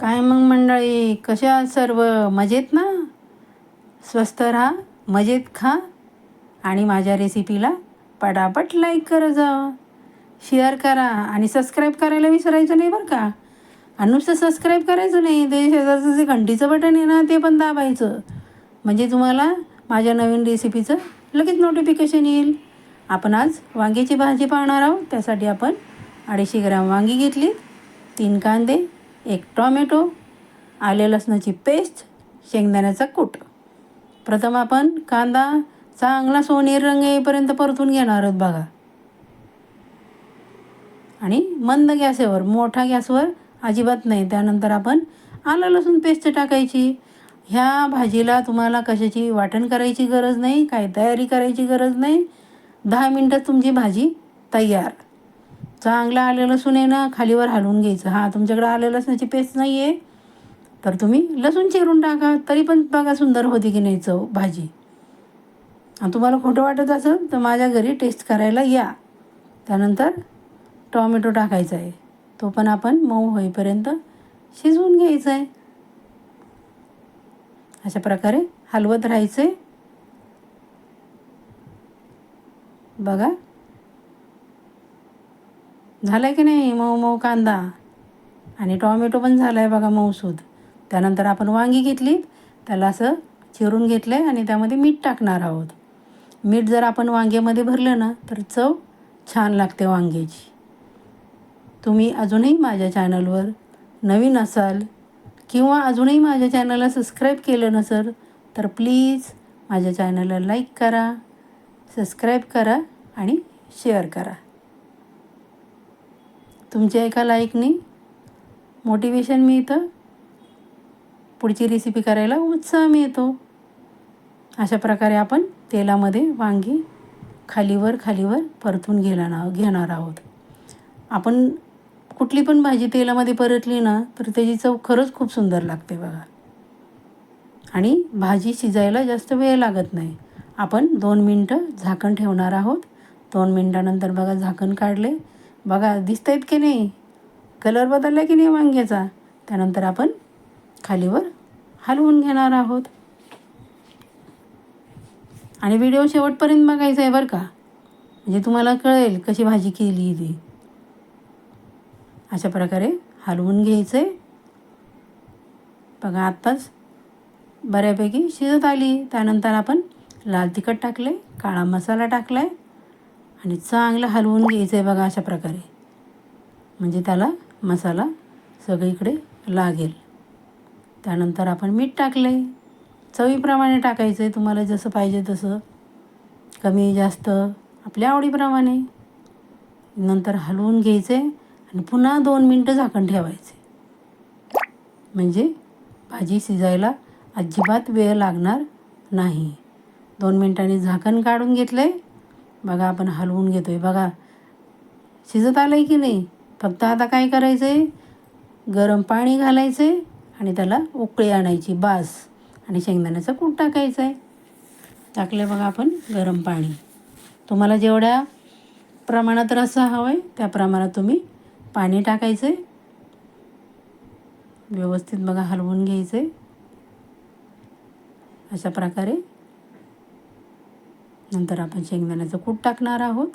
काय मग मंडळी कशा सर्व? मजेत ना? स्वस्त राहा मजेत खा आणि माझ्या रेसिपीला पटापट लाईक करत जा. शेअर करा आणि सबस्क्राईब करायला विसरायचं नाही बरं का? आणि नुसतं सबस्क्राईब करायचं नाही. ते शेजारचं जे घंटीचं बटन आहे ना ते पण दाबायचं. म्हणजे तुम्हाला माझ्या नवीन रेसिपीचं लगेच नोटिफिकेशन येईल. आपण आज वांग्याची भाजी पाहणार आहोत. त्यासाठी आपण अडीचशे ग्राम वांगी घेतली तीन कांदे एक टॉमॅटो आले लसणाची पेस्ट शेंगदाण्याचा कूट. प्रथम आपण कांदा चांगला सोनेरी रंग येईपर्यंत परतून घेणार आहोत बघा. आणि मंद गॅसवर मोठा गॅसवर अजिबात नाही. त्यानंतर आपण आलं लसूण पेस्ट टाकायची. ह्या भाजीला तुम्हाला कशाची वाटण करायची गरज नाही काय तयारी करायची गरज नाही. दहा मिनटात तुमची भाजी तयार. चांगलं आलं लसूण आहे ना खालीवर हलवून घ्यायचं. हां तुमच्याकडे आलं लसणाची पेस्ट नाही आहे तर तुम्ही लसूण चिरून टाका तरी पण बघा सुंदर होती की नाही चव भाजी. आणि तुम्हाला खोटं वाटत असेल तर माझ्या घरी टेस्ट करायला या. त्यानंतर टॉमॅटो टाकायचा आहे. तो पण आपण मऊ होईपर्यंत शिजवून घ्यायचा आहे. अशा प्रकारे हलवत राहायचं आहे बघा. झाला आहे की नाही? मऊ मऊ कांदा. आणि टॉमॅटो पण झाला आहे बघा मऊसूद. त्यानंतर आपण वांगी घेतली. त्याला असं चिरून घेतलं आहे आणि त्यामध्ये मीठ टाकणार आहोत. मीठ जर आपण वांग्यामध्ये भरलं ना तर चव छान लागते वांग्याची. तुम्ही अजूनही माझ्या चॅनलवर नवीन असाल किंवा अजूनही माझ्या चॅनलला सबस्क्राईब केलं नसेल तर प्लीज माझ्या चॅनलला लाईक करा सबस्क्राईब करा आणि शेअर करा. तुमच्या एका लाईकनी मोटिवेशन मिळतं. पुढची रेसिपी करायला उत्साह मिळतो. अशा प्रकारे आपण तेलामध्ये वांगी खालीवर खालीवर परतून घेणार घेणार आहोत. आपण कुठली पण भाजी तेलामध्ये परतली ना तर त्याची चव खरंच खूप सुंदर लागते बघा. आणि भाजी शिजायला जास्त वेळ लागत नाही. आपण दोन मिनटं झाकण ठेवणार आहोत. दोन मिनटानंतर बघा झाकण काढले. बघा दिसत आहेत की नाही. कलर बदलला की नाही वांग्याचा? त्यानंतर आपण खालीवर हलवून घेणार आहोत. आणि व्हिडिओ शेवटपर्यंत बघायचा आहे बरं का? म्हणजे तुम्हाला कळेल कशी भाजी केली ती. अशा प्रकारे हलवून घ्यायचं आहे बघा आत्ताच बऱ्यापैकी शिजत आली. त्यानंतर आपण लाल तिखट टाकले काळा मसाला टाकला आहे आणि चांगलं हलवून घ्यायचं आहे बघा अशा प्रकारे. म्हणजे त्याला मसाला सगळीकडे लागेल. त्यानंतर आपण मीठ टाकले चवीप्रमाणे टाकायचं आहे तुम्हाला जसं पाहिजे तसं. कमी जास्त आपल्या आवडीप्रमाणे. नंतर हलवून घ्यायचे आणि पुन्हा दोन मिनटं झाकण ठेवायचे म्हणजे भाजी शिजायला अजिबात वेळ लागणार नाही. दोन मिनटांनी झाकण काढून घेतलं आहे बघा आपण हलवून घेतो आहे बघा शिजत आलं आहे की नाही? फक्त आता काय करायचं आहे गरम पाणी घालायचं आहे आणि त्याला उकळी आणायची बास. आणि शेंगदाण्याचं कूट टाकायचं आहे टाकलं बघा आपण गरम पाणी. तुम्हाला जेवढ्या प्रमाणात रस्सा हवं आहे त्या प्रमाणात तुम्ही पाणी टाकायचं आहे व्यवस्थित बघा हलवून घ्यायचं आहे अशा प्रकारे नंतर आपण शेंगदाण्याचं कूट टाकणार आहोत.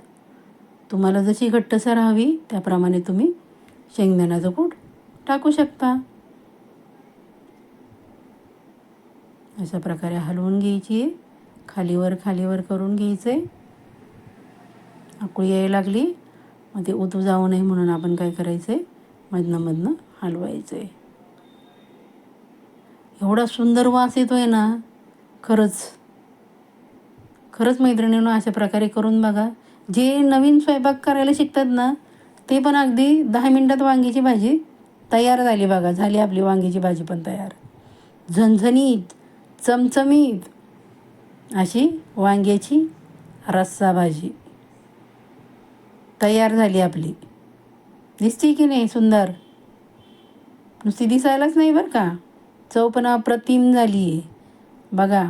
तुम्हाला जशी घट्टसर हवी त्याप्रमाणे तुम्ही शेंगदाण्याचं कूट टाकू शकता. अशा प्रकारे हलवून घ्यायची. आहे खालीवर खालीवर करून घ्यायचं. आहे आकुळी यायला लागली. मग ते उतू जाऊ नये म्हणून आपण काय करायचं? आहे मधनं मधनं हलवायचं. आहे एवढा सुंदर वास येतो आहे ना खरंच. खरंच मैत्रिणीनं अशा प्रकारे करून बघा. जे नवीन स्वयंपाक करायला शिकतात ना ते पण अगदी दहा मिनटात वांगीची भाजी तयार झाली बघा. झाली आपली वांगीची भाजी पण तयार. झणझणीत चमचमीत अशी वांग्याची रस्सा भाजी तयार झाली आपली. दिसते की नाही सुंदर? नुसती दिसायलाच नाही बरं का? चव पण अप्रतिम झाली आहे बघा.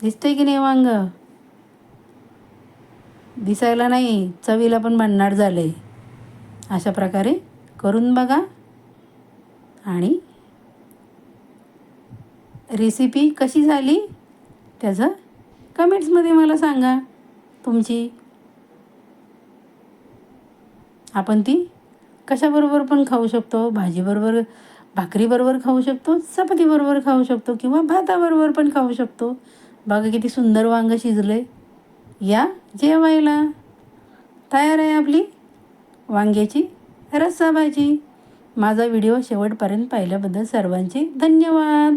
दिसतंय की नाही वांग? दिसायला नाही चवीला पण भन्नाट झालं आहे अशा प्रकारे करून बघा. आणि रेसिपी कशी झाली त्याचं कमेंट्समध्ये मला सांगा. तुमची. आपण ती कशाबरोबर पण खाऊ शकतो? भाजीबरोबर भाकरीबरोबर खाऊ शकतो? चपातीबरोबर खाऊ शकतो? किंवा भाताबरोबर पण खाऊ शकतो? बघा किती सुंदर वांगं शिजलं आहे या जेवायला. तयार आहे आपली वांग्याची रस्सा भाजी माझा व्हिडिओ शेवटपर्यंत पाहिल्याबद्दल सर्वांचे धन्यवाद.